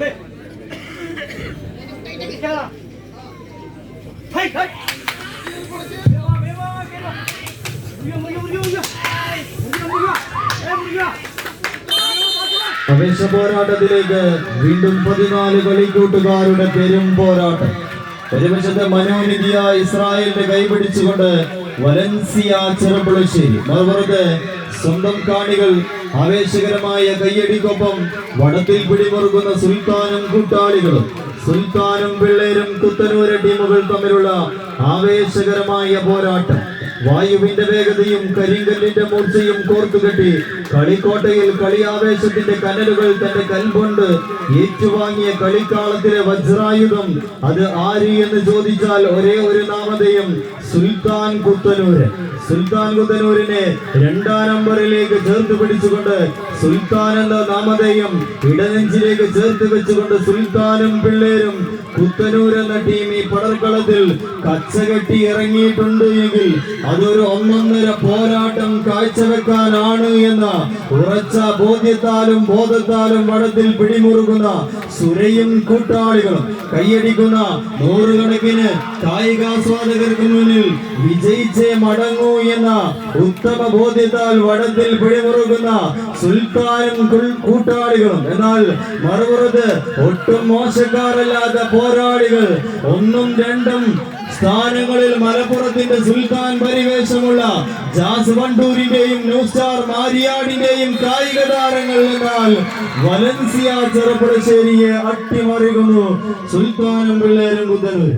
Hey! അപേക്ഷ പോരാട്ടത്തിലേക്ക് വീണ്ടും പതിനാല് കളിക്കൂട്ടുകാരുടെ പെരും പോരാട്ടം. പ്രതിപക്ഷത്തെ മനോനിധിയ ഇസ്രായേലിന്റെ കൈപിടിച്ചുകൊണ്ട് വലൻസിയ ചെറുപ്പുളശ്ശേരി. മറുപുറത്ത് സ്വന്തം കാണികൾ ആവേശകരമായ കയ്യടിക്കൊപ്പം വടത്തിൽ പിടിമുറുക്കുന്ന സുൽത്താനും കൂട്ടാളികളും സുൽത്താനും പിള്ളേരും കുത്തനൂര ടീമുകൾ തമ്മിലുള്ള ആവേശകരമായ പോരാട്ടം. വായുവിന്റെ വേഗതയും കരിങ്കല്ലിന്റെ മൂർച്ചയും കോർത്തുകെട്ടി കളിക്കോട്ടയിൽ കളിയാവേശത്തിന്റെ കനലുകൾ തന്റെ കൽകൊണ്ട് ഏറ്റുവാങ്ങിയ കളിക്കാളത്തിലെ വജ്രായുധം അത് ആര് എന്ന് ചോദിച്ചാൽ ഒരേ ഒരു നാമധേയം സുൽത്താൻ കുത്തനൂര്. സുൽത്താൻ കുത്തനൂരിനെ രണ്ടാം നമ്പറിലേക്ക് ചേർത്ത് പിടിച്ചുകൊണ്ട് സുൽത്താൻ എന്ന നാമധേയം ഇടനെഞ്ചിലേക്ക് ചേർത്ത് വെച്ചുകൊണ്ട് സുൽത്താനും പിള്ളേരും കുത്തനൂർ എന്ന ടീം ഈ പടർക്കളത്തിൽ കച്ചകെട്ടി ഇറങ്ങിയിട്ടുണ്ട് എങ്കിൽ അതൊരു ഒന്നൊന്നര പോരാട്ടം കാഴ്ചവെക്കാനാണ് എന്ന ഉറച്ച ബോധ്യത്താലും ബോധത്താലും വടത്തിൽ പിടിമുറുകുന്ന സുരയും കൂട്ടാളികളും കൈയടിക്കുന്ന നൂറുകണക്കിന് കായികാസ്വാദകർക്ക് മുന്നിൽ വിജയിച്ചേ മടങ്ങൂ എന്ന ഉത്തമ ബോധ്യത്താൽ വടത്തിൽ പിടിമുറുകുന്ന സുൽത്താനും കൂട്ടാളികളും. എന്നാൽ മറുപുറത്ത് ഒട്ടും മോശക്കാരല്ലാത്ത പോരാളികൾ ഒന്നും രണ്ടും സ്ഥാനങ്ങളിൽ മലപ്പുറത്തിന്റെ സുൽത്താൻ പരിവേഷമുള്ള ജാസ് വണ്ടൂരിന്റെയും ന്യൂ സ്റ്റാർ മാരിയാടിന്റെയും കായിക താരങ്ങൾ എന്നാൽ വലൻസിയ ചെറുപ്പുളശ്ശേരിയെ അട്ടിമറിക്കുന്നു. സുൽത്താനും പിള്ളേരും കുത്തനൂർ